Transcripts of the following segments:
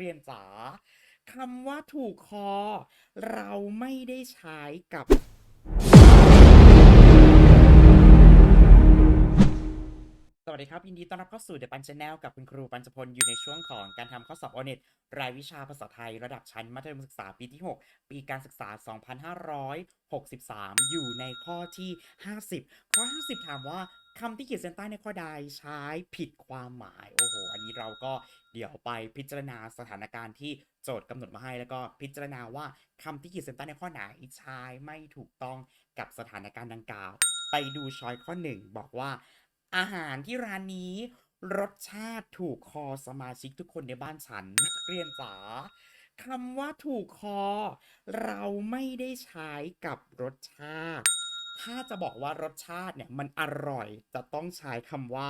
เรียนจ๋าคำว่าถูกคอ เราไม่ได้ใช้กับสวัสดีครับยินดีต้อนรับเข้าสู่ The ปัน Channel กับคุณครูปัญจพลอยู่ในช่วงของการทำข้อสอบโอเน็ตรายวิชาภาษาไทยระดับชั้นมัธยมศึกษาปีที่ 6 ปีการศึกษา 2563 อยู่ในข้อที่ 50 ข้อ 50 ถามว่า คำที่ขีดเส้นใต้ในข้อใดใช้ผิดความหมาย โอ้โห อันนี้เราก็เดี๋ยวไปพิจารณาสถานการณ์ที่โจทย์กำหนดมาให้ แล้วก็พิจารณาว่าคำที่ขีดเส้นใต้ในข้อไหนใช้ไม่ถูกต้องกับสถานการณ์ดังกล่าว ไปดูช้อยข้อ 1 บอกว่า อาหารที่ร้านนี้รสชาติถูกคอสมาชิกทุกคนในบ้านฉันนักเรียนจ๋าคำว่าถูกคอ เราไม่ได้ใช้กับรสชาติ ถ้าจะบอกว่ารสชาติเนี่ยมันอร่อยจะต้องใช้คำว่า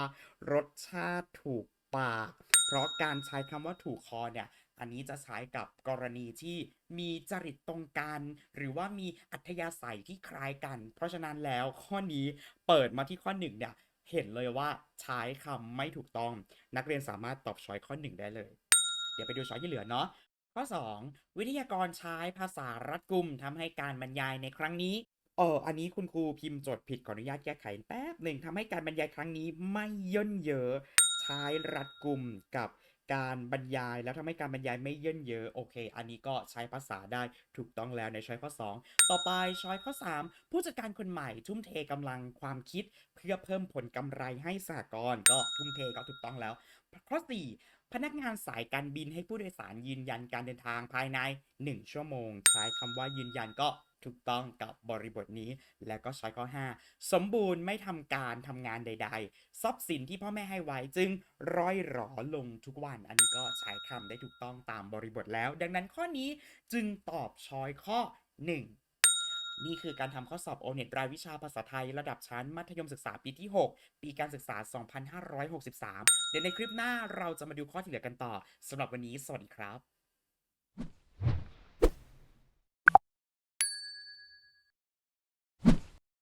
รสชาติถูกปาก เพราะการใช้คำว่าถูกคอเนี่ย อันนี้จะใช้กับกรณีที่มีจริตตรงกัน หรือว่ามีอัธยาศัยที่คล้ายกัน เพราะฉะนั้นแล้วข้อนี้เปิดมาที่ข้อหนึ่งเนี่ยเห็นเลยว่าใช้คำไม่ถูกต้อง นักเรียนสามารถตอบช้อยข้อหนึ่งได้เลย เดี๋ยวไปดูช้อยที่เหลือเนาะข้อ 2 วิทยากรใช้ภาษารัดกุมทำให้การบรรยายในครั้งนี้ เอออันนี้คุณครูพิมพ์จทย์ผิดขออนุญาตแก้ไขแป๊บหนึ่งทำให้การบรรยายครั้งนี้ไม่ย่นเยอะใช้รัดกุมกับการบรรยายแล้วทำให้การบรรยายไม่ย่นเยอะโอเค อันนี้ก็ใช้ภาษาได้ถูกต้องแล้วในช้อยข้อ 2 ต่อไปช้อยข้อ 3 ผู้จัดการคนใหม่ ทุ่มเทกำลังความคิด เพื่อเพิ่มผลกำไรให้สหกรณ์ก็ทุ่มเทก็ถูกต้องแล้ว ข้อ 4 พนักงานสายการบินให้ผู้โดยสารยืนยันการเดินทางภายใน 1 ชั่วโมง ใช้คำว่ายืนยันก็ ถูกต้องกับบริบทนี้ แล้วก็ใช้ข้อ 5 สมบูรณ์ไม่ทำการทำงานใด ๆ ทรัพย์สินที่พ่อแม่ให้ไว้จึงร้อยหรอลงทุกวัน อันนี้ก็ใช้คำได้ถูกต้องตามบริบทแล้ว ดังนั้นข้อนี้จึงตอบช้อยข้อ 1นี่คือการทำข้อสอบโอเน็ตรายวิชาภาษาไทยระดับชั้นมัธยมศึกษาปีที่ 6 ปีการศึกษา 2563 เดี๋ยวในคลิปหน้าเราจะมาดูข้อที่เหลือกันต่อสำหรับวันนี้ สวัสดีครับ